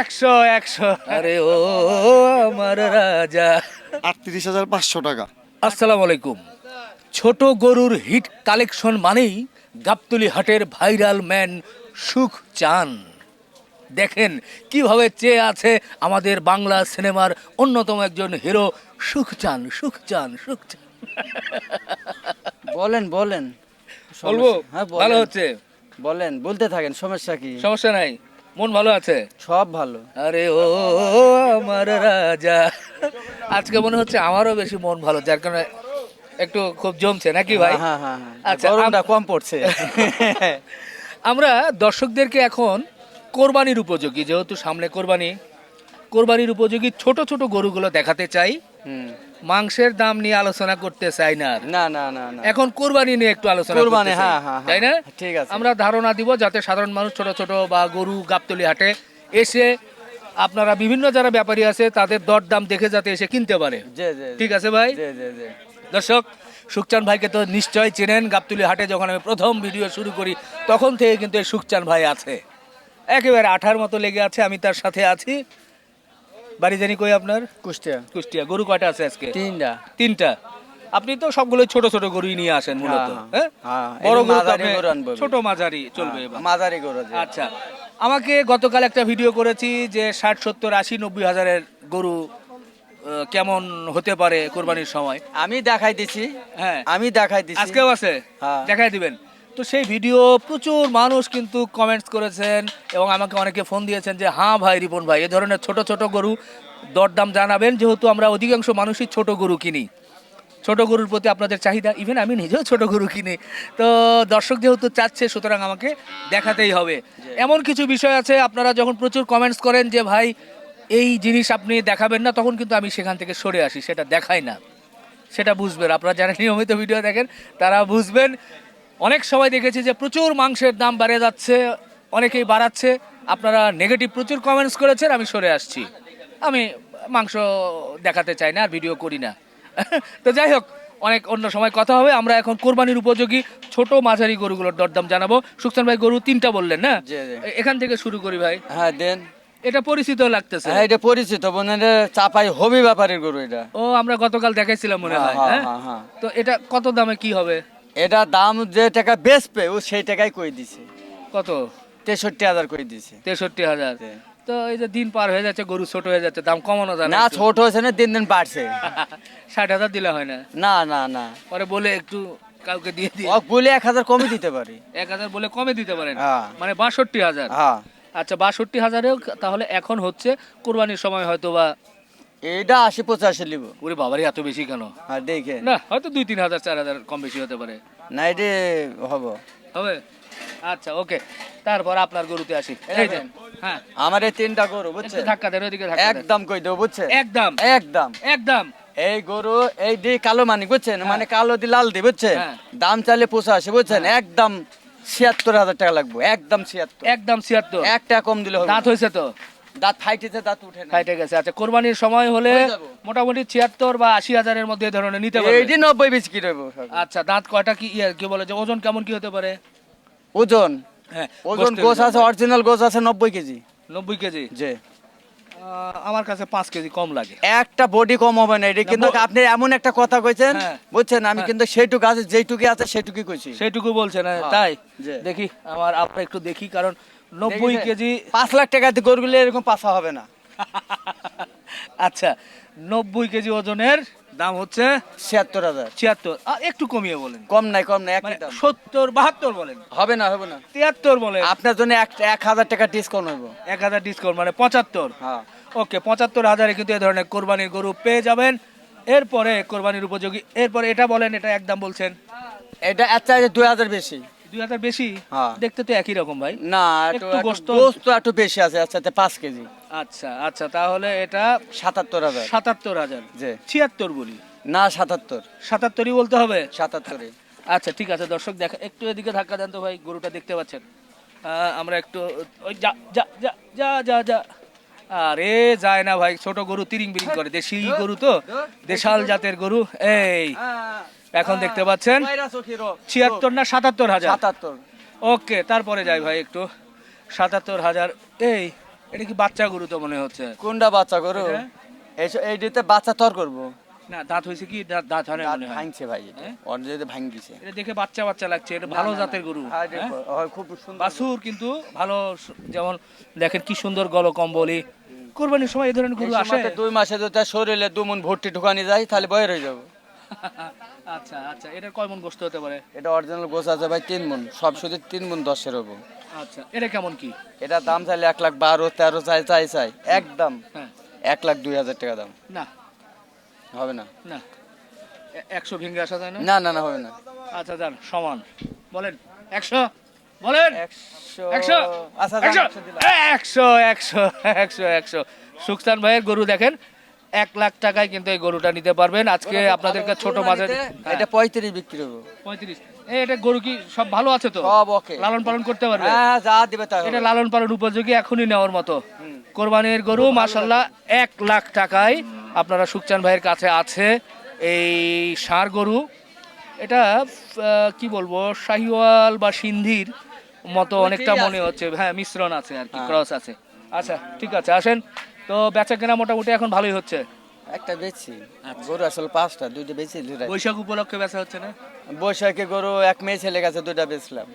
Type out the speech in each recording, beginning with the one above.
একশো একশো। আরে ও আমার রাজা। আটত্রিশ হাজার পাঁচশো টাকা। আসসালামু আলাইকুম। ছোট গরুর হিট কালেকশন মানেই গাবতলি হাটের ভাইরাল ম্যান সুখ চান। দেখেন কীভাবে চেয়ে আছে আমাদের বাংলা সিনেমার অন্যতম একজন হিরো সুখ চান সুখ চান সুখ চান। বলেন বলেন। বলব? হ্যাঁ ভালো হচ্ছে? বলেন বলতে থাকেন সমস্যা কি? সমস্যা নাই? মন ভালো আছে? সব ভালো। আরে ও আমার রাজা। আজকে মনে হচ্ছে আমারও বেশি মন ভালো যার কারণে একটু খুব জমছে। নাকি ভাই? হ্যাঁ হ্যাঁ হ্যাঁ আচ্ছা, গরমটা কম পড়ছে। আমরা দর্শকদেরকে এখন কোরবানির উপযোগী যেহেতু সামনে কোরবানি কোরবানির উপযোগী ছোট ছোট গরুগুলো দেখাতে চাই। হুম। মাংসের দাম নিয়ে আলোচনা করতে চাই না না না না না। এখন কোরবানি নিয়ে একটু আলোচনা কোরবানি, হ্যাঁ, হ্যাঁ, তাই না? হ্যাঁ, ঠিক আছে। আমরা ধারণা দিব যাতে সাধারণ মানুষ ছোট ছোট বা গরু গাবতলি হাটে এসে আপনারা বিভিন্ন যারা ব্যাপারী আছে তাদের দর দাম দেখে যাতে এসে কিনতে পারে। ঠিক আছে ভাই? দর্শক সুখচান ভাইকে তো নিশ্চয় চেনেন গাবতুলি হাটে যখন আমি প্রথম ভিডিও শুরু করি তখন থেকে কিন্তু এই সুখচান ভাই আছে। একেবারে আঠার মতো লেগে আছে আমি তার সাথে আছি। বাড়ি জানি কই আপনার? কুষ্টিয়া। কুষ্টিয়া। গরু কয়টা আছে আজকে? তিনটা। তিনটা। আপনি তো সবগুলো ছোট ছোট গরুই নিয়ে আসেন মূলত হ্যাঁ, হ্যাঁ? হ্যাঁ, বড় গরু মাঝারি গরু ছোট মাঝারি চলবে মাঝারি গরু আচ্ছা আমাকে গতকাল একটা ভিডিও করেছি যে ষাট সত্তর আশি নব্বই হাজারের গরু কেমন হতে পারে কোরবানির সময়? আমি দেখাই দিছি হ্যাঁ। আমি দেখাই দিছি আজকেও আছে? হ্যাঁ। দেখাই দিবেন। তো সেই ভিডিও প্রচুর মানুষ কিন্তু কমেন্টস করেছেন এবং আমাকে অনেকে ফোন দিয়েছেন যে হ্যাঁ ভাই রিপন ভাই এ ধরনের ছোট ছোট গরু দরদাম জানাবেন। যেহেতু আমরা অধিকাংশ মানুষই ছোট গরু কিনি। ছোট গরুর প্রতি আপনাদের চাহিদা ইভেন আমি নিজেও ছোট গরু কিনি। তো দর্শক যেহেতু চাচ্ছে সুতরাং আমাকে দেখাতেই হবে। এমন কিছু বিষয় আছে আপনারা যখন প্রচুর কমেন্টস করেন যে ভাই এই জিনিস আপনি দেখাবেন না তখন কিন্তু আমি সেখান থেকে সরে আসি সেটা দেখাই না। সেটা বুঝবেন। আপনারা যারা নিয়মিত ভিডিও দেখেন তারা বুঝবেন অনেক সময় দেখেছি যে প্রচুর মাংসের দাম বেড়ে যাচ্ছে অনেকেই বাড়াচ্ছে। আপনারা নেগেটিভ প্রচুর কমেন্টস করেছেন আমি সরে আসছি। আমি মাংস দেখাতে চাই না আর ভিডিও করি না। তো যাই হোক অনেক অন্য সময় কথা হবে। আমরা এখন কোরবানির উপযোগী ছোট মাঝারি গরুগুলোর দরদাম জানাব। সুখসান ভাই গরু তিনটা বললেন না। এখান থেকে শুরু করি ভাই। হ্যাঁ দেন। এটা পরিচিত লাগতেছে। হ্যাঁ এটা পরিচিত বোনের চাপাই হবি ব্যাপারের গরু এটা। ও আমরা গতকাল দেখাইছিলাম মনে হ্যাঁ, হ্যাঁ। হ্যাঁ, হ্যাঁ। তো এটা কত দামে কি হবে? এটা দাম যে টাকা বেচবে ও সেই টাকাই কই দিছে। কত? তেষট্টি হাজার কই দিছে। তেষট্টি হাজার। তো এই যে দিন পার হয়ে যাচ্ছে গরু ছোট হয়ে যাচ্ছে দাম কমানো যায় না ছোট হয়েছে না দিন দিন বাড়ছে। ষাট হাজার দিলে হয় না? না না না। পরে বলে একটু কাউকে দিয়ে ও বলে এক হাজার কমই দিতে পারি। এক হাজার বলে কমে দিতে পারেন? হ্যাঁ। মানে বাষট্টি হাজার? হ্যাঁ। আচ্ছা বাষট্টি হাজারেও তাহলে এখন হচ্ছে কোরবানির সময় হয়তো বা এইটা আশি পঁচাশি লিব। ওরে এত বেশি কেন? আর দেখে। না হয়তো দুই তিন হাজার চার হাজার কম বেশি হতে পারে। না এটা হব। হবে? আচ্ছা ওকে। তারপর আপনার গরুতে আসি। এই যে হ্যাঁ। আমার এই তিনটা গরু বুঝছে ধাক্কা দেন ওইদিকে ধাক্কা একদম কই দেবো বুঝছে একদম। একদম। একদম। এই গরু এই দি কালো মানি বুঝছেন? মানে কালো দি লাল দি বুঝছেন? হ্যাঁ। দাম চাইলে পঁচাশি বুঝছেন? একদম ছিয়াত্তর হাজার টাকা লাগবে একদম ছিয়াত্তর। একদম ছিয়াত্তর। এক টাকা কম দিলে দাঁত হয়েছে তো? দাঁত ফাইটেছে দাঁত উঠে না ফাইটে গেছে। আচ্ছা কোরবানির সময় হলে মোটামুটি ছিয়াত্তর বা আশি হাজারের মধ্যে এই ধরনের নিতে পারবে। এইটি বেশি কি রইব আচ্ছা দাঁত কয়টা কি ইয়ে কি বলে যে ওজন কেমন কি হতে পারে? ওজন? হ্যাঁ ওজন গোছ আছে অরিজিনাল গোছ আছে নব্বই কেজি। নব্বই কেজি? যে আহ, আমার কাছে পাঁচ কেজি কম লাগে। একটা বডি কম হবে না এটা কিন্তু আপনি এমন একটা কথা কইছেন হ্যাঁ। বুঝছেন? আমি হ্যাঁ। কিন্তু সেইটুকু আছে যেইটুকু আছে সেইটুকুই কইছি। সেইটুকু বলছেন হ্যাঁ, তাই? জি। দেখি আমার আমরা একটু দেখি কারণ নব্বই? কেজি পাঁচ লাখ টাকা দিয়ে গরুগুলো এরকম পাশা হবে না। আচ্ছা নব্বই কেজি ওজনের দাম হচ্ছে ছিয়াত্তর হাজার। ছিয়াত্তর। একটু কমিয়ে বলেন। কম নাই কম নাই মানে একই দাম। সত্তর বাহাত্তর বলেন। হবে না হবে না। তিয়াত্তর বলেন। আপনার জন্য এক এক হাজার টাকা ডিসকাউন্ট হইব। এক হাজার ডিসকাউন্ট মানে পঁচাত্তর। হ্যাঁ। ওকে পঁচাত্তর হাজারে কিন্তু এই ধরনের কোরবানির গরু পেয়ে যাবেন। এরপরে কোরবানির উপযোগী এরপরে এটা বলেন এটা একদম বলছেন। এটা চাইতে দুই হাজার বেশি। দুই হাজার বেশি হ্যাঁ। দেখতে তো একই রকম ভাই। না একটু গোস্ত- গোস্ত একটু বেশি আছে এর চাইতে পাঁচ কেজি। আচ্ছা আচ্ছা তাহলে এটা সাতাত্তর হাজার। সাতাত্তর হাজার। জি। ছিয়াত্তর বলি। না সাতাত্তর। সাতাত্তরই বলতে হবে? সাতাত্তরে আচ্ছা ঠিক আছে দর্শক দেখা একটু এদিকে ধাক্কা দেন তো ভাই গরুটা দেখতে পাচ্ছেন। আমরা একটু ওই যা যা যা যা যা যা। আরে যায় না ভাই ছোট গরু তিরিং বিরিং করে। দেশি গরু তো দেশাল জাতের গরু এই। এখন দেখতে পাচ্ছেন ছিয়াত্তর না সাতাত্তর হাজার? সাতাত্তর। ওকে তারপরে যাই ভাই একটু। সাতাত্তর হাজার এই এটা কি বাচ্চা গরু তো মনে হচ্ছে? কোনটা বাচ্চা গরু? এইটাতে বাচ্চা তর করব। না দাঁত হয়েছে কি? দাঁত হয়। না ভাঙছে ভাই হ্যাঁ? ওর যদি ভাঙ দিছে এটা দেখে বাচ্চা বাচ্চা লাগছে এটা ভালো জাতের গরু হ্যাঁ, হ্যাঁ? খুব সুন্দর। বাছুর কিন্তু ভালো যেমন দেখেন কি সুন্দর গল কম্বলি কোরবানির সময় এই ধরনের গরু আসে? দুই মাসে যদি শরীরে দু মন ভর্তি ঢুকানি যায় তাহলে বয়ের হয়ে যাবে। আচ্ছা আচ্ছা। এটার কয় মন গোস্ত হতে পারে? এটা অরিজিনাল গোছ আছে ভাই তিন মন। সব শুধু তিন মন দশের হব। আচ্ছা এটা কেমন কি? এটা দাম চাইলে এক লাখ বারো তেরো চাই চাই চাই। একদম। হ্যাঁ। এক লাখ দুই হাজার টাকা দাম। না। হবে না। না। একশো ভেঙে আসা যায় না? না না না হবে না। আচ্ছা যান সমান। বলেন একশো? বলেন! একশো একশো? আচ্ছা একশো? একশো একশো একশো একশো একশো। সুখসান ভাইয়ের গরু দেখেন। এক লাখ টাকায় কিন্তু এই গরুটা নিতে পারবেন। আজকে আপনাদেরকে ছোট মাঝে এটা পঁয়ত্রিশ বিক্রি হব। পঁয়ত্রিশ। এটা গরু কি সব ভালো আছে তো? সব ওকে। লালন পালন করতে পারবে? হ্যাঁ যা দিবে তাই এটা লালন পালন উপযোগী এখনই নেওয়ার মতো। কোরবানির গরু মাসাল্লাহ এক লাখ টাকায় আপনারা সুখচান ভাইয়ের কাছে আছে এই ষাঁড় গরু। এটা কি বলব শাহিওয়াল বা সিন্ধির মতো অনেকটা মনে হচ্ছে। হ্যাঁ মিশ্রণ আছে আর কি হ্যাঁ। ক্রস আছে। আচ্ছা ঠিক আছে আসেন। তো বেচা কেনা মোটামুটি এখন ভালোই হচ্ছে? একটা বেচছি। আচ্ছা। গরু আসলে পাঁচটা দুইটা বেচি বৈশাখ উপলক্ষে বেচা হচ্ছে না? বৈশাখে গরু এক মেয়ে ছেলে গেছে দুইটা বেচলাম।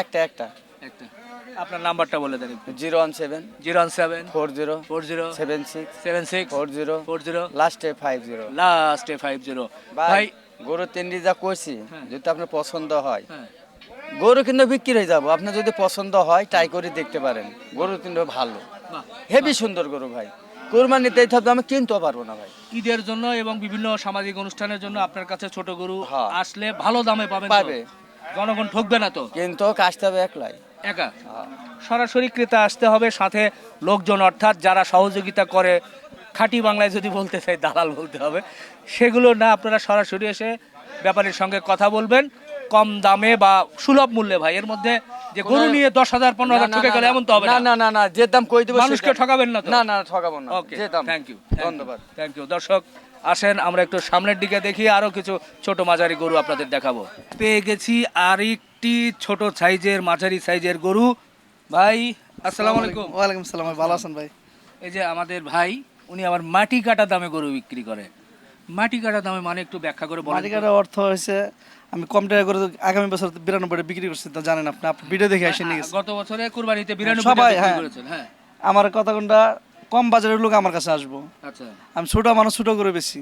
একটা একটা। একটা। আপনার নাম্বারটা বলে দেন zero one seven. Zero one seven. Four zero. Four zero. Seven six. Seven six. Four zero. Four zero. লাস্টে ফাইভ জিরো। লাস্টে ফাইভ জিরো। ভাই গরু তিনটি যা করছি হ্যাঁ। যদি আপনার পছন্দ হয়। হ্যাঁ। গরু কিন্তু বিক্রি হয়ে যাব। আপনার যদি পছন্দ হয় ট্রাই করে দেখতে পারেন। গরু কিন্তু ভালো। হেভি সুন্দর গরু ভাই। কোরবানিতে এই আমি কিনতেও পারব না ভাই। ঈদের জন্য এবং বিভিন্ন সামাজিক অনুষ্ঠানের জন্য আপনার কাছে ছোট গরু হ্যাঁ। আসলে ভালো দামে পাবেন পাবে। জনগণ ঠকবে না তো? কিন্তু কাজতে হবে একলাই। একা? হ্যাঁ। সরাসরি ক্রেতা আসতে হবে সাথে লোকজন অর্থাৎ যারা সহযোগিতা করে খাঁটি বাংলায় যদি বলতে চাই দালাল বলতে হবে সেগুলো না আপনারা সরাসরি এসে ব্যাপারীর সঙ্গে কথা বলবেন। কম দামে বা সুলভ মূল্যে ভাই এর মধ্যে যে গরু নিয়ে দশ হাজার পনেরো হাজার ঠকে গেলে এমন তো হবে না না। না না যে দাম কই দেবো মানুষকে ঠকাবেন না তো? না না ঠকাবো না। ওকে যে দাম। থ্যাংক ইউ ধন্যবাদ। থ্যাংক ইউ দর্শক আসেন আমরা একটু সামনের দিকে দেখি আরও কিছু ছোট মাঝারি গরু আপনাদের দেখাবো। পেয়ে গেছি আর একটি ছোট সাইজের মাঝারি সাইজের গরু। ভাই আসসালামু আলাইকুম। ওয়ালাইকুম আসসালাম ভাই ভালো আছেন ভাই? এই যে আমাদের ভাই উনি আবার মাটি কাটা দামে গরু বিক্রি করে। মাটি কাটা দামে মানে একটু ব্যাখ্যা করে বলেন মাটি মাটিকাটার অর্থ হয়েছে আমি কম টাকা করে আগামী বছর বিরানব্বই বিক্রি করছি তো জানেন আপনি আপনি ভিডিও দেখে আসেন নিয়ে গত বছরে কুরবানিতে বিরানব্বই সবাই, হ্যাঁ। হ্যাঁ। আমার কথা কোনটা কম বাজারের লোক আমার কাছে আসব। আচ্ছা। আমি ছোট মানুষ ছোট করে বেশি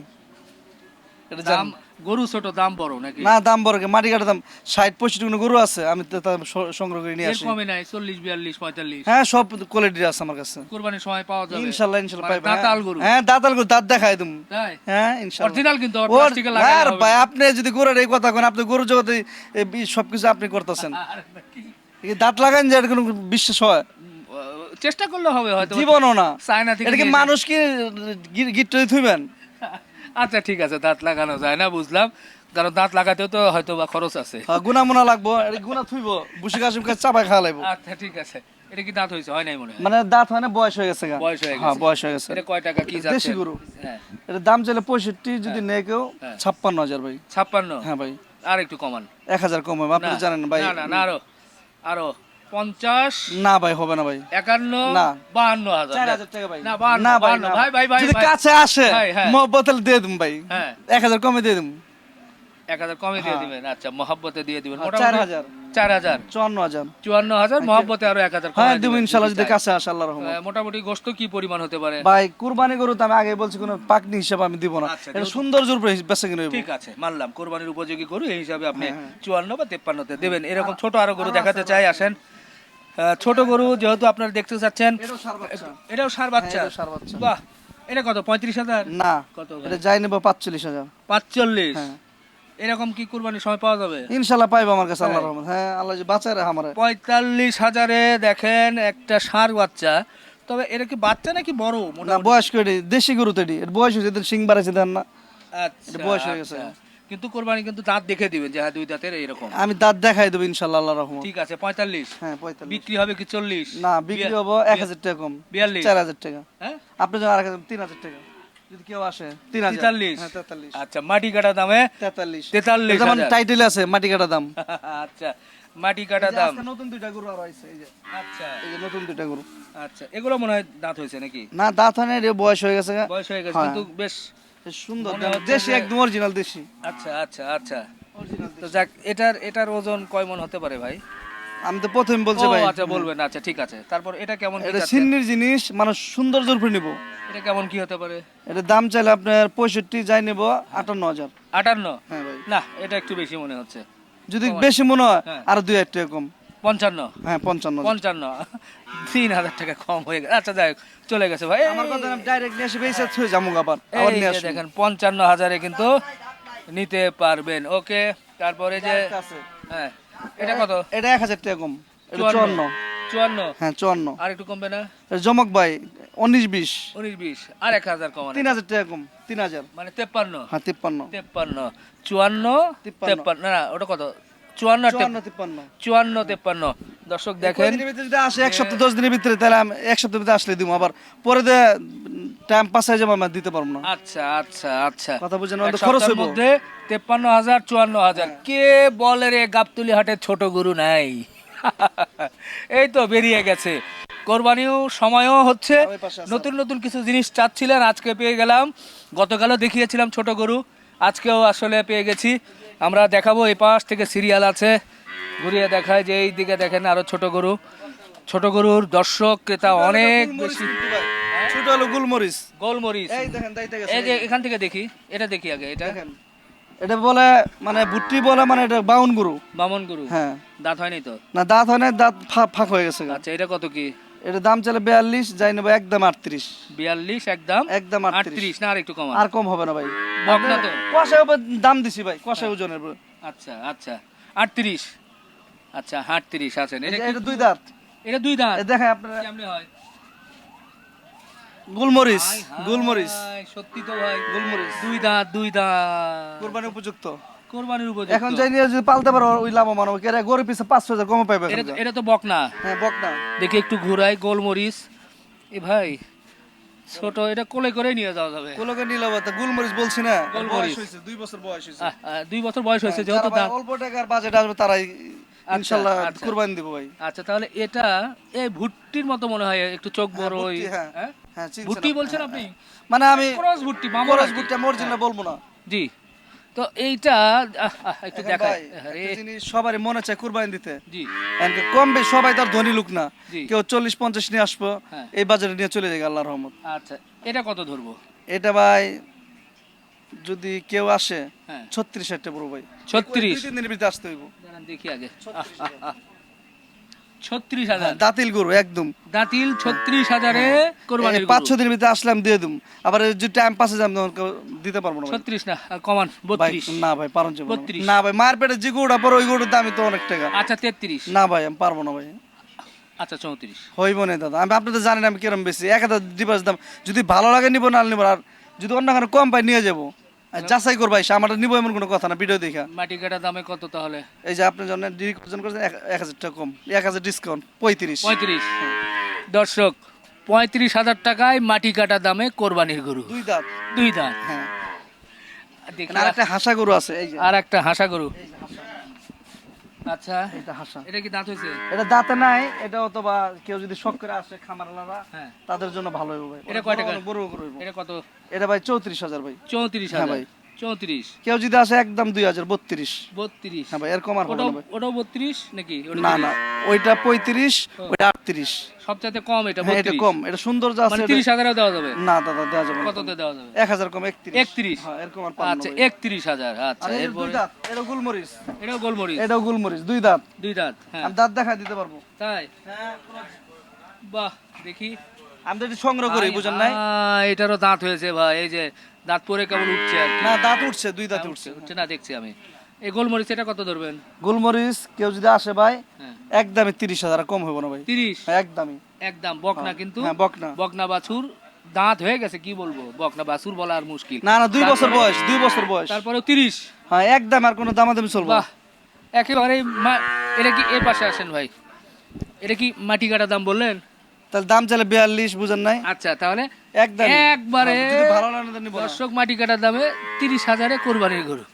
এটা দাম জান গরু ছোট দাম বড় নাকি? না দাম বড় কি, মাটি কাটার দাম ষাট পঁয়ষট্টি কোনো গরু আছে আমি তো তা সংগ্রহ করে নিয়ে আসি। কমে নাই চল্লিশ বিয়াল্লিশ পঁয়তাল্লিশ। হ্যাঁ সব কোয়ালিটির আছে আমার কাছে। কুরবানির সময় পাওয়া যাবে। ইনশাল্লাহ ইনশাল্লাহ মানে পাইবেন দাঁতাল গরু। হ্যাঁ দাঁতাল গরু দাঁত তুমি হ্যাঁ ইনশাল্লাহ। অরিজিনাল কিন্তু প্লাস্টিকে আর ভাই আপনি যদি গরুর এই কথা কেন আপনি গরু জগতে সবকিছু আপনি করতেছেন। দাঁত লাগান যে কোনো বিশ্বাস হয়। চেষ্টা করলে হবে হয়তো। জীবনও না। চায়না থেকে এটা কি মানুষ কি গিট থুইবেন? আচ্ছা ঠিক আছে দাঁত লাগানো যায় না বুঝলাম। কারণ দাঁত লাগাতেও তো হয়তো বা খরচ আছে। গুনা মুনা লাগবো গুনা থুইব বুসি কাশিম কাছে চাপাই খাওয়া লাগবো। আচ্ছা ঠিক আছে। এটা কি দাঁত হয়েছে হয় নাই মনে হয়? মানে দাঁত হয় না বয়স হয়ে গেছে বয়স হয়ে হ্যাঁ গেছে। বয়স হয়ে গেছে। এটা কয় টাকা কি যাচ্ছে? দেশি গরু। হ্যাঁ। এটা দাম চাইলে পঁয়ষট্টি যদি নেয় কেউ হ্যাঁ। ছাপ্পান্ন হাজার ভাই। ছাপ্পান্ন? হ্যাঁ ভাই। আর একটু কমান। এক হাজার কম আপনি জানেন ভাই। না না আরও আরও। পঞ্চাশ না ভাই হবে না ভাই। একান্ন না। বাহান্ন হাজার। চার হাজার টাকা ভাই। না না ভাই ভাই ভাই ভাই যদি কাছে আসে হ্যাঁ। মহব্বত দিয়ে দিম ভাই। হ্যাঁ। এক হাজার কমে দিয়ে দিম। এক হাজার কমে দিয়ে হ্যাঁ। দিবেন। আচ্ছা মহাব্বতে দিয়ে দিবেন। মোটামুটি চার হাজার। চার হাজার। চুয়ান্ন হাজার। চুয়ান্ন হাজার মহাব্বতে আরও এক হাজার হ্যাঁ দিব ইনশাল্লাহ যদি কাছে আসে আল্লাহ রহমত। আহ, মোটামুটি গোস্ত কি পরিমাণ হতে পারে? ভাই কুরবানি গরু তো আমি আগে বলছি কোনো পাকনি হিসাবে আমি দিব না। আচ্ছা, এটা সৌন্দর্যের উপরে বেঁচে কিনে ঠিক আছে মানলাম। কোরবানির উপযোগী গরু এই হিসাবে আপনি চুয়ান্ন বা তেপ্পান্নতে দেবেন। এরকম ছোট আরও গরু দেখাতে চাই আসেন। ছোট গরু যেহেতু আপনারা দেখতে চাচ্ছেন এটাও। সার বাচ্চা। হ্যাঁ, এটাও ষাঁড় বাচ্চা। বাহ এটা কত পঁয়ত্রিশ হাজার? না কত এটা যাই নেব পাঁচচল্লিশ হাজার। পাঁচচল্লিশ? হ্যাঁ। এরকম কি কোরবানির সময় পাওয়া যাবে? ইনশাল্লাহ পাইবো আমার কাছে আল্লাহ তাই? রহমত। হ্যাঁ আল্লাহ বাঁচায় রাখে আমার। পঁয়তাল্লিশ হাজারে দেখেন একটা ষাঁড় বাচ্চা। তবে এটা কি বাচ্চা নাকি বড় না মোটামুটি? বয়স দেশি গরু তো এটি। বয়স হয়েছে সিং বাড়াইছে দেন না। আচ্ছা, বয়স হয়ে গেছে। কিন্তু কোরবানি কিন্তু দাঁত দেখে দিবেন যে হ্যাঁ দুই দাঁতের এরকম আমি দাঁত দেখাই দেবো ইনশাল্লাহ আল্লাহ রহমত। ঠিক আছে পঁয়তাল্লিশ? হ্যাঁ পঁয়তাল্লিশ। বিক্রি হবে কি চল্লিশ? না বিক্রি হব এক হাজার টাকা কম বিয়াল্লিশ? চার হাজার টাকা। হ্যাঁ? আপনি যখন আর তিন হাজার টাকা। যদি কেউ আসে তিন হ্যাঁ আচ্ছা মাটি কাটা দামে তেতাল্লিশ। তেতাল্লিশ যেমন টাইটেল আছে মাটি কাটা দাম। আচ্ছা মাটি কাটা দাম। নতুন দুইটা গরু আরও আইছে এই যে। আচ্ছা। এই যে নতুন দুইটা গরু। আচ্ছা এগুলো মনে হয় দাঁত হয়েছে নাকি? না দাঁত হয় না বয়স হয়ে গেছে। বয়স হয়ে গেছে হ্যাঁ। কিন্তু বেশ সুন্দর। দেশি একদম অরিজিনাল দেশি। আচ্ছা আচ্ছা আচ্ছা। তো যাক এটার এটার ওজন কয় মন হতে পারে ভাই? আমি তো প্রথম বলছি ভাই। আচ্ছা বলবেন আচ্ছা ঠিক আছে। তারপর এটা কেমন এটা? সিন্নির জিনিস মানুষ সৌন্দর্যের উপরে নিব। এটা কেমন কি হতে পারে? এটা দাম চাইলে আপনার পঁয়ষট্টি যাই নেব আটান্ন হাজার। আটান্ন? হ্যাঁ ভাই। না এটা একটু বেশি মনে হচ্ছে। যদি বেশি মনে হয়। আর দুই হাজার টাকা কম। পঞ্চান্ন। হ্যাঁ পঞ্চান্ন। পঞ্চান্ন। তিন হাজার টাকা কম হয়ে গেছে আচ্ছা যাই চলে গেছে ভাই। আমার কথা ডাইরেক্ট নিয়ে এসে থুয়ে যাব আবার। আবার নিয়ে যে দেখেন পঞ্চান্ন হাজারে কিন্তু নিতে পারবেন। ওকে তারপরে যে হ্যাঁ এটা কত? এটা এক হাজার টাকা কম। চুয়ান্ন। চুয়ান্ন। হ্যাঁ চুয়ান্ন। আর একটু কমবে না? জমক ভাই উনিশ বিশ। উনিশ বিশ। আর এক হাজার কমানো। তিন হাজার টাকা কম তিন হাজার। মানে তেপ্পান্ন। হ্যাঁ তিপ্পান্ন। তেপ্পান্ন। চুয়ান্ন তেপ্পান্ন। না ওটা কত? চুয়ান্ন চুয়ান্ন তিপ্পান্ন। দর্শক দেখেন। যদি আসে এক সপ্তাহ দশ দিনের ভিতরে তাহলে আমি এক সপ্তাহের ভিতরে আসলে দিব আবার পরে টাইম পাস হয়ে যাবে দিতে পারব না। আচ্ছা আচ্ছা আচ্ছা। কথা বুঝেন খরচ হইব। মধ্যে তেপ্পান্ন হাজার চুয়ান্ন হাজার। কে বলে রে গাবতুলি হাটের ছোট গরু নাই? এই তো বেরিয়ে গেছে। কোরবানিও সময়ও হচ্ছে। নতুন নতুন কিছু জিনিস চাচ্ছিলেন আজকে পেয়ে গেলাম। গতকালও দেখিয়েছিলাম ছোট গরু। আজকেও আসলে পেয়ে গেছি। আমরা দেখাবো এই পাশ থেকে সিরিয়াল আছে। ঘুরিয়ে দেখায় যে এই দিকে দেখেন আরও ছোট গরু। ছোট গরুর দর্শক ক্রেতা অনেক বেশি। ছোট হলো গুলমরিচ। গোলমরিচ। এই দেখেন এই যে এখান থেকে দেখি এটা দেখি আগে এটা? এটা বলে মানে ভুট্টি বলে মানে এটা বাউন গরু। বামন গরু? হ্যাঁ। দাঁত হয়নি তো? না দাঁত হয় না দাঁত ফাঁক হয়ে গেছে আচ্ছা এটা কত কি? এটা দাম চলে বিয়াল্লিশ যাই নেব একদম আটত্রিশ। বিয়াল্লিশ একদম একদম আটত্রিশ। না আর একটু কম আর কম হবে না ভাই। কষায় দাম দিছি ভাই কষায় ওজনের আচ্ছা আচ্ছা। আটত্রিশ। আচ্ছা আটত্রিশ আছেন এটা দুই দাঁত। এটা দুই দাঁত? এ দেখেন আপনারা। কেমনে হয়? গুলমরিচ গুলমরিচ। সত্যি তো ভাই। গুলমরিচ। দুই দাঁত দুই দাঁত। কোরবানি উপযুক্ত। কোরবানির উপযুক্ত। এখন যাই নিয়ে যদি পালতে পারো ওই লাভবান হবে। কেরা গরু পিছে পাঁচশো হাজার কমে পাইবে এটা তো- বকনা। হ্যাঁ বক দেখি একটু ঘুরাই গোলমরিচ। এ ভাই ছোট এটা কোলে করে নিয়ে যাওয়া যাবে। কোলোকে নীলবতা গুলমরিচ বলছি না। গুলমরিচ। হয়েছে দুই বছর বয়স হয়েছে। আহ, আহ, দুই বছর বয়স হয়েছে যেহেতু যারা ভাই দাঁত অল্প টাকার বাজেট আসবে তারাই ইনশাল্লাহ আচ্ছা। কুরবানি দিব ভাই। আচ্ছা তাহলে এটা এই ভুট্টির মতো মনে হয় একটু চোখ বড় ওই ভুট্টি, হ্যাঁ। হ্যাঁ? হ্যাঁ ভুট্টি বলছেন হ্যাঁ, আপনি? হ্যাঁ। মানে আমি ক্রস ভুট্টি মামা ভুট্টি আমি অরিজিনাল বলব না। জি। তো এইটা একটু দেখাই। সবারই মনে চায় কুরবানি দিতে। জি। কম বেশ সবাই তার ধনী লোক না। কেউ চল্লিশ পঞ্চাশ নিয়ে আসব হ্যাঁ। এই বাজারে নিয়ে চলে যাবে আল্লাহ রহমত। আচ্ছা এটা কত ধরবো? এটা ভাই যদি কেউ আসে হ্যাঁ। ছত্রিশ একটা বড় ভাই। ছত্রিশ? তিন দিনের ভিতরে আসতে হইব। দেখি আগে। ছত্রিশ হাজার। দাঁতিল গরু একদম। দাঁতিল ছত্রিশ হাজারে কোরবানির এই পাঁচ ছ। দিনের ভিতরে আসলাম দিয়ে দিম। আবার এই যে টাইম যাম দিতে পারব না। ছত্রিশ না কমান বত্রিশ। না ভাই পারন। বত্রিশ। না ভাই মায়ের পেটে যে গরুটা পরে ওই গরুর দামই তো অনেক টাকা। আচ্ছা তেত্রিশ। না ভাই আমি পারব না ভাই। আচ্ছা চৌত্রিশ। হইব না দাদা। আমি আপনাদের জানেন আমি কিরম বেশি। এক হাজার দাম। যদি ভালো লাগে নিবো না নিবো। আর যদি অন্য কম পাই নিয়ে যাব। যাচাই করব এসে আমার নিবো এমন কোনো কথা না ভিডিও দেখা। মাটি কাটা দামে কত তাহলে? এই যে আপনার জন্য ডিসকাউন্ট করেছেন এক- হাজার টাকা কম এক হাজার ডিসকাউন্ট পঁয়ত্রিশ। পঁয়ত্রিশ দর্শক পঁয়ত্রিশ হাজার টাকায় মাটি কাটা দামে কোরবানির গরু। দুই দাঁত। দুই দাঁত। হ্যাঁ। আর একটা হাসা গরু আছে এই যে। আর একটা হাসা গরু। আচ্ছা। এটা হাসা এটা কি দাঁত হয়েছে? এটা দাঁতে নাই এটা অথবা কেউ যদি শখ করে আসে খামারওয়ালারা হ্যাঁ। তাদের জন্য ভালো হবে ভাই। এটা কয় টাকা? বড় বড় এটা কত? এটা ভাই চৌত্রিশ হাজার ভাই। চৌত্রিশ হ্যাঁ হাজার ভাই। চৌত্রিশ। কেউ যদি আসে একদম দুই হাজার বত্রিশ। বত্রিশ। হ্যাঁ ভাই এরকম আর হবে না ভাই। ওটাও বত্রিশ নাকি? না না ওইটা পঁয়ত্রিশ ওইটা আটত্রিশ। সবচাইতে কম এটা হ্যাঁ এটা কম এটা সুন্দর যা আছে মানে তিরিশ হাজারও দেওয়া যাবে? না দাদা দেওয়া যাবে কততে দেওয়া যাবে? এক হাজার কম একত্রিশ। একত্রিশ। হ্যাঁ এরকম আর আচ্ছা একত্রিশ হাজার আচ্ছা আর এই দুই এরপরে এটা গুলমরিচ। এটাও গোলমরিচ। এটাও গুলমরিচ দুই দাঁত। দুই দাঁত হ্যাঁ। আমি দাঁত দেখা দিতে পারব। তাই? বাহ দেখি। এটা সংগ্রহ করি বুঝেন নাই? এটারও দাঁত হয়েছে ভাই এই যে দাঁত পরে কেমন উঠছে আর কি। না দাঁত উঠছে দুই দাঁত হ্যাঁ, উঠছে। উঠছে না দেখছি আমি। এই গোলমরিচ এটা কত ধরবেন? গোলমরিচ কেউ যদি আসে ভাই হ্যাঁ। একদমই তিরিশ হাজার কম হবে না ভাই। তিরিশ? হ্যাঁ, একদমই। একদম বকনা কিন্তু। হ্যাঁ বকনা বকনা বাছুর। দাঁত হয়ে গেছে কি বলব? বকনা বাছুর বলা আর মুশকিল। না না দুই বছর বয়স দুই বছর বয়স। তারপরেও তিরিশ? হ্যাঁ একদম আর কোনো দামাদামি চলবো না। একেবারে মা- এটা কি এ পাশে আসেন ভাই? এটা কি মাটি কাটা দাম বললেন? তাহলে দাম চাইলে বিয়াল্লিশ বুঝেন নাই? আচ্ছা তাহলে একদম একবারে। দর্শক মাটি কাটার দামে তিরিশ হাজারে কোরবানির গরু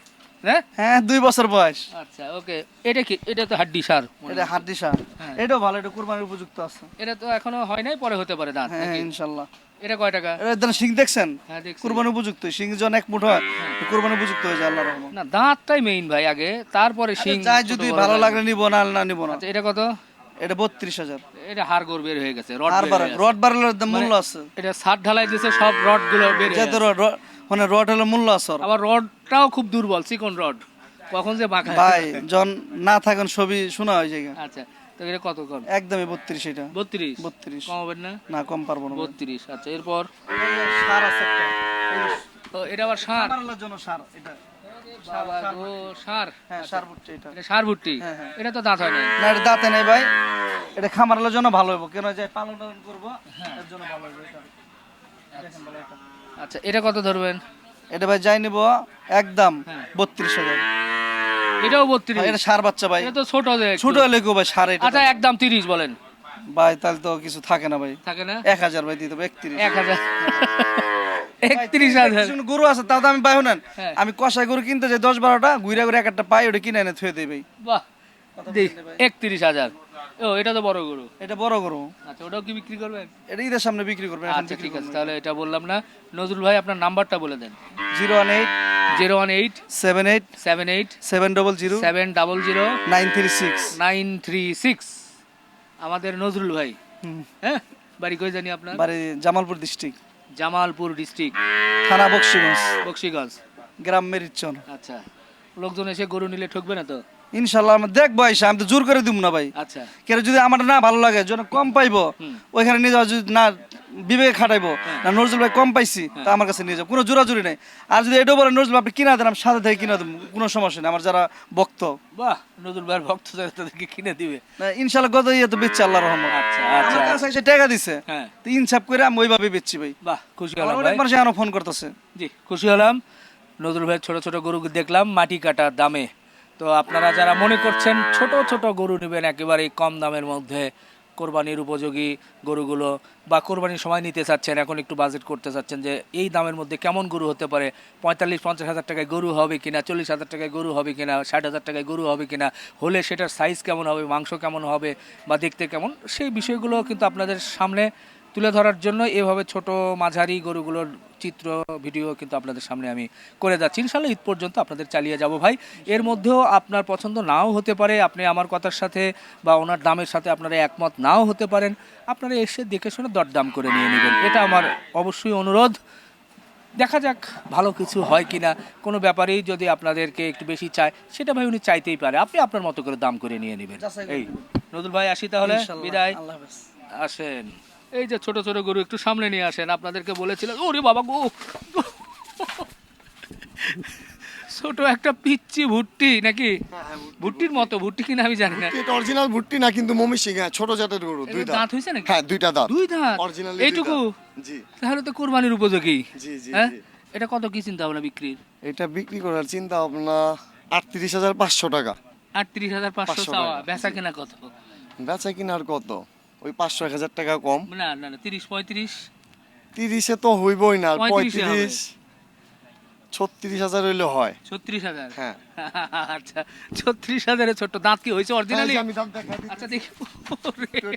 হ্যাঁ? হ্যাঁ দুই বছর বয়স। আচ্ছা ওকে। এটা কি? এটা তো হাড্ডি সার এটা হাড্ডি সার। হ্যাঁ। এটাও ভালো এটা কুরবানির উপযুক্ত আছে। এটা তো এখনও হয় নাই পরে হতে পারে দাঁত হ্যাঁ? ইনশাল্লাহ। এটা কয় টাকা? এটা সিং দেখছেন? হ্যাঁ দেখছি। উপযুক্ত। সিং এক মুঠ হয় কুরবানি উপযুক্ত হয়ে যায় আল্লাহ রহমান না দাঁতটাই মেইন ভাই আগে তারপরে শিং যাই যদি ভালো লাগে। লাগলে নিব না না নিব না। আচ্ছা এটা কত? এটা বত্রিশ হাজার। এটা হাড় গোড় বের হয়ে গেছে রড আর বের বাড়ে গেছে। রড বাড়ালে মূল্য মানে- আছে। এটা সাত ঢালাই দিয়েছে সব রডগুলো বের মানে রড হলে মূল্য আছে আবার রডটাও খুব দুর্বল চিকন রড। কখন যে বাঁকা ভাই যখন না থাকেন ছবি শোনা হয়ে যায় আচ্ছা তো এটা কত কম? একদমই বত্রিশ এটা। বত্রিশ? বত্রিশ। কমাবেন না? না কম পারব না বত্রিশ আচ্ছা এরপর? সার আছে। এটা আবার সার? জন্য সার এটা। সার হ্যাঁ সার বুটছে এটা। এটা সার ভুট্টি? হ্যাঁ, হ্যাঁ। এটা তো দাঁত হয় না না এটা দাঁতে নেই ভাই। এটা খামারের জন্য ভালো হইব। কেন যে পালন টালন করব এর জন্য ভালো হইব এটা। দেখেন ভালো এটা। আচ্ছা এটা কত ধরবেন? এটা ভাই যাই নিব একদম হ্যাঁ। বত্রিশ হাজার। এটাও বত্রিশ। এটা সার বাচ্চা ভাই। এটা তো ছোট কেউ ভাই সার এটা? আচ্ছা একদম তিরিশ বলেন। ভাই তাহলে তো কিছু থাকে না ভাই। থাকে না? এক হাজার ভাই দিতে হবে একত্রিশ। এক হাজার। একত্রিশ হাজার। গরু আছে তাও তো আমি পাই নেন হ্যাঁ। আমি গরু কিনতে যাই দশ বারোটা ঘুরে ঘুরে এক একটা পাই ওটা কিনে এনে থুয়ে বাহ একত্রিশ হাজার। ও এটা তো বড় গরু। এটা বড় গরু। আচ্ছা ওটাও কি বিক্রি করবেন এটা ঈদের সামনে বিক্রি করবেন আচ্ছা ঠিক আছে তাহলে এটা বললাম না। নজরুল ভাই আপনার নাম্বারটা বলে দেন। Zero one eight zero one eight seven eight seven eight seven double zero seven double zero nine three six. Nine three six. আমাদের নজরুল ভাই। হ্যাঁ বাড়ি কই জানি আপনার? বাড়ি জামালপুর ডিস্ট্রিক্ট। জামালপুর ডিস্ট্রিক্ট। থানা বক্সিগঞ্জ। বক্সিগঞ্জ। গ্রাম মেরিচন। আচ্ছা। লোকজন এসে গরু নিলে ঠকবে না তো? ইনশাল্লাহ আমরা দেখব আইসা আমি তো জোর করে দিব না ভাই। আচ্ছা। কেন যদি আমার না ভালো লাগে যেন কম পাইবো ওইখানে নিয়ে যাওয়া যদি না বিবেকে খাটাইবো না নজরুল ভাই কম পাইছি তা আমার কাছে নিয়ে যাব কোনো জোরাজুরি নেই। আর যদি এটাও বলে নজরুল আপনি কিনা দেন আমি সাথে থেকে কিনা দেবো কোনো সমস্যা নেই। আমার যারা ভক্ত। বাহ নজরুল ভাইয়ের ভক্ত যারা তাদেরকে কিনে দিবে। না, ইনশাল্লাহ গত ইয়ে তো বেচছে আল্লাহ রহমান আচ্ছা আচ্ছা। এসে টাকা দিছে। হ্যাঁ। তো ইনসাফ করে আমি ওইভাবে বেচছি ভাই। বাহ খুশি হলাম অনেক মানুষ এখনও ফোন করতেছে। জি খুশি হলাম। নজরুল ভাই ছোট ছোট গরু দেখলাম মাটি কাটা দামে। তো আপনারা যারা মনে করছেন ছোট ছোট গরু নেবেন, একেবারেই কম দামের মধ্যে কোরবানির উপযোগী গরুগুলো বা কোরবানির সময় নিতে চাচ্ছেন, এখন একটু বাজেট করতে চাচ্ছেন যে এই দামের মধ্যে কেমন গরু হতে পারে? পঁয়তাল্লিশ, পঞ্চাশ হাজার টাকায় গরু হবে কিনা? চল্লিশ হাজার টাকায় গরু হবে কিনা? ষাট হাজার টাকায় গরু হবে কিনা? হলে সেটার সাইজ কেমন হবে? মাংস কেমন হবে? বা দেখতে কেমন? সেই বিষয়গুলো কিন্তু আপনাদের সামনে তুলে ধরার জন্য এভাবে ছোট মাঝারি গরুগুলোর চিত্র ভিডিও কিন্তু আপনাদের সামনে আমি করে যাচ্ছি। ইনশাল্লাহ ঈদ পর্যন্ত আপনাদের চালিয়ে যাব ভাই। এর মধ্যেও আপনার পছন্দ নাও হতে পারে আপনি আমার কথার সাথে বা ওনার দামের সাথে আপনারা একমত নাও হতে পারেন। আপনারা এসে দেখে শুনে দরদাম করে নিয়ে নেবেন। এটা আমার অবশ্যই অনুরোধ। দেখা যাক ভালো কিছু হয় কি না কোনো ব্যাপারেই যদি আপনাদেরকে একটু বেশি চায় সেটা ভাই উনি চাইতেই পারে। আপনি আপনার মতো করে দাম করে নিয়ে নেবেন। এই নজরুল ভাই আসি তাহলে। বিদায়। আসেন। এই যে ছোট ছোট গরু একটু সামনে নিয়ে আসেন। আপনাদেরকে বলেছিলাম ওরে বাবা গো। ছোট একটা পিচ্ছি ভুট্টি নাকি? ভুট্টির মতো ভুট্টি কিনা আমি জানি না। এটা অরিজিনাল ভুট্টি না কিন্তু মমি সিং হ্যাঁ ছোট জাতের গরু দুই দাঁত। দাঁত হয়েছে নাকি? হ্যাঁ দুইটা দাঁত। দুই দাঁত? অরিজিনাল এইটুকু? জি। তাহলে তো কোরবানির উপযোগী। জি জি হ্যাঁ? এটা কত কি চিন্তা ভাবনা বিক্রির? এটা বিক্রি করার চিন্তা ভাবনা আটত্রিশ হাজার পাঁচশো টাকা। আটত্রিশ হাজার পাঁচশো টাকা। বেচা কেনা কত? বেচা কিনার কত? ওই পাঁচশো এক হাজার টাকা কম। না না না তিরিশ পঁয়ত্রিশ তিরিশে তো হইবই না আর 35 এ হবে। পঁয়ত্রিশ ছত্রিশ হাজার হইলে হয়। ছত্রিশ হাজার? হ্যাঁ। আচ্ছা ছত্রিশ হাজারে দাঁত কি হয়েছে অরিজিনালি আমি আচ্ছা দেখি।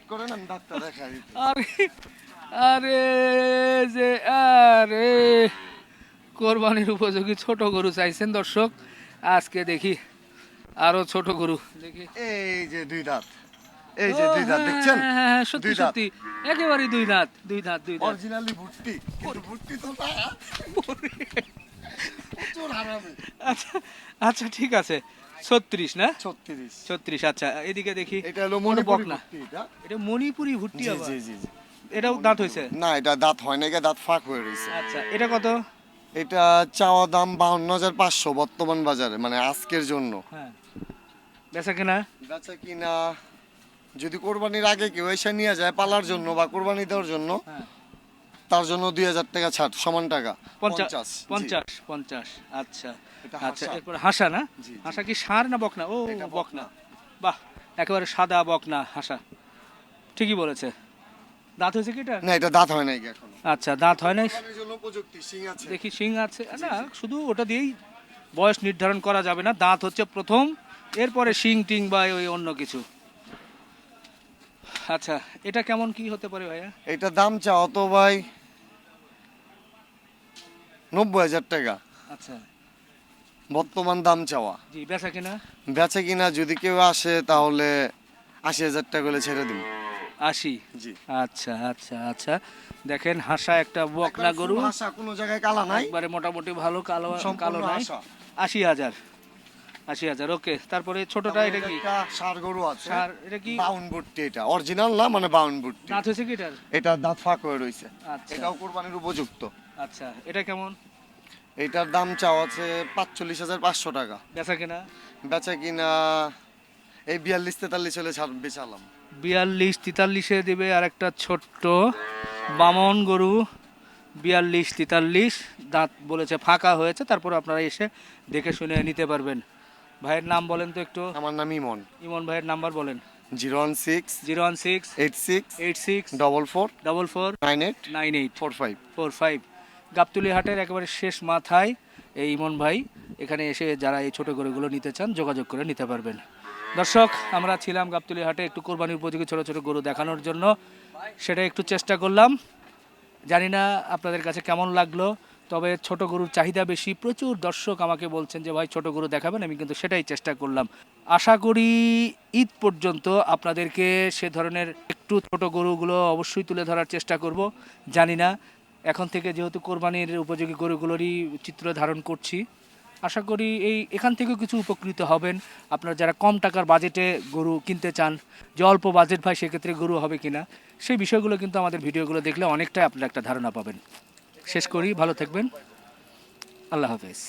করেন আমি দাঁতটা আরে আরে যে আরে। কোরবানির উপযোগী ছোট গরু চাইছেন দর্শক। আজকে দেখি আরও ছোট গরু। দেখি। এই যে দুই দাঁত। এই যে দুই দাঁত দেখছেন? হ্যাঁ, হ্যাঁ, হ্যাঁ, সত্যি সত্যি। একেবারে দুই দাঁত দুই দাঁত দুই দাঁত। অরিজিনালি ভুট্টি কিন্তু ভুট্টি তো না। আচ্ছা আচ্ছা ঠিক আছে। ছত্রিশ না? ছত্রিশ। ছত্রিশ আচ্ছা এদিকে দেখি। এটা হলো মণিপুরি ভুট্টি এটা? মণিপুরি ভুট্টি জি জি জি জি। এটাও দাঁত হয়েছে? না এটা দাঁত হয় না এটা দাঁত ফাঁক হয়ে রয়েছে। আচ্ছা এটা কত? এটা চাওয়া দাম বাহান্ন হাজার পাঁচশো বর্তমান বাজারে মানে আজকের জন্য। হ্যাঁ। বেচা কেনা? বেচা কিনা যদি কোরবানির আগে কেউ এসে নিয়ে যায় পালার জন্য বা কোরবানি দেওয়ার জন্য হ্যাঁ। তার জন্য দুই হাজার টাকা ছাড় সমান টাকা। পঞ্চাশ পঞ্চাশ পঞ্চাশ আচ্ছা আচ্ছা হাসা। এরপর হাসা না। হাসা কি সার না বকনা? ও বকনা। বাহ একেবারে সাদা বকনা হাসা। ঠিকই বলেছে। দাঁত হয়েছে কি এটা? না এটা দাঁত হয় নাই এখনও। আচ্ছা দাঁত হয় নাই? উপযুক্তি সিং আছে। দেখি শিং আছে। না শুধু ওটা দিয়েই বয়স নির্ধারণ করা যাবে না। দাঁত হচ্ছে প্রথম এরপরে শিং টিং বা ওই অন্য কিছু। আচ্ছা এটা কেমন কি হতে পারে ভাইয়া? এটা দাম চাও তো ভাই নব্বই হাজার টাকা। আচ্ছা। বর্তমান দাম চাওয়া। জি বেচা কিনা? বেচে কিনা যদি কেউ আসে তাহলে আশি হাজার টাকা করে ছেড়ে দিন আশি? জি। আচ্ছা আচ্ছা আচ্ছা। দেখেন হাসা একটা বকনা গরু। হাসা কোনো জায়গায় কালা নাই। একবারে মোটামুটি ভালো কালো কালো নাই। আশি হাজার। আশি হাজার ওকে তারপরে ছোটটা এটা কি? ষাঁড় গরু আছে। সার এটা কি? বাউন বুট্টি এটা। অরিজিনাল না মানে বাউন বুট্টি দাঁত হয়েছে কি এটার? এটা দাঁত ফাঁক হয়ে রয়েছে আচ্ছা। এটাও কোরবানির উপযুক্ত। আচ্ছা এটা কেমন? এটার দাম চাওয়া আছে পাঁচচল্লিশ হাজার পাঁচশো টাকা। বেচা কিনা? বেচা কিনা এই বিয়াল্লিশ তেতাল্লিশ হলে বেচালাম। বিয়াল্লিশ তেতাল্লিশে দেবে আর একটা ছোট্ট বামন গরু। বিয়াল্লিশ তেতাল্লিশ দাঁত বলেছে ফাঁকা হয়েছে তারপর আপনারা এসে দেখে শুনে নিতে পারবেন। ভাইয়ের নাম বলেন তো একটু। আমার নাম ইমন। ইমন ভাইয়ের নাম্বার বলেন। Zero one six zero one six eight six eight six double four double four nine eight nine eight four five four five. Gabtoli হাটের একেবারে শেষ মাথায় এই ইমন ভাই এখানে এসে যারা এই ছোট গরুগুলো নিতে চান যোগাযোগ করে নিতে পারবেন। দর্শক আমরা ছিলাম গাবতুলি হাটে একটু কোরবানির উপযোগী ছোট ছোট গরু দেখানোর জন্য। সেটা একটু চেষ্টা করলাম। জানি না আপনাদের কাছে কেমন লাগল। তবে ছোট গরুর চাহিদা বেশি। প্রচুর দর্শক আমাকে বলছেন যে, ভাই, ছোট গরু দেখাবেন, আমি কিন্তু সেটাই চেষ্টা করলাম। আশা করি ঈদ পর্যন্ত আপনাদেরকে সে ধরনের একটু ছোট গরুগুলো অবশ্যই তুলে ধরার চেষ্টা করব। জানি না, এখন থেকে যেহেতু কোরবানির উপযোগী গরুগুলোরই চিত্র ধারণ করছি। আশা করি এই, এখান থেকেও কিছু উপকৃত হবেন। আপনারা যারা কম টাকার বাজেটে গরু কিনতে চান, যে অল্প বাজেট, ভাই, সেক্ষেত্রে গরু হবে কিনা, সেই বিষয়গুলো কিন্তু আমাদের ভিডিওগুলো দেখলে অনেকটাই আপনারা একটা ধারণা পাবেন। শেষ করি ভালো থাকবেন। আল্লাহ হাফেজ।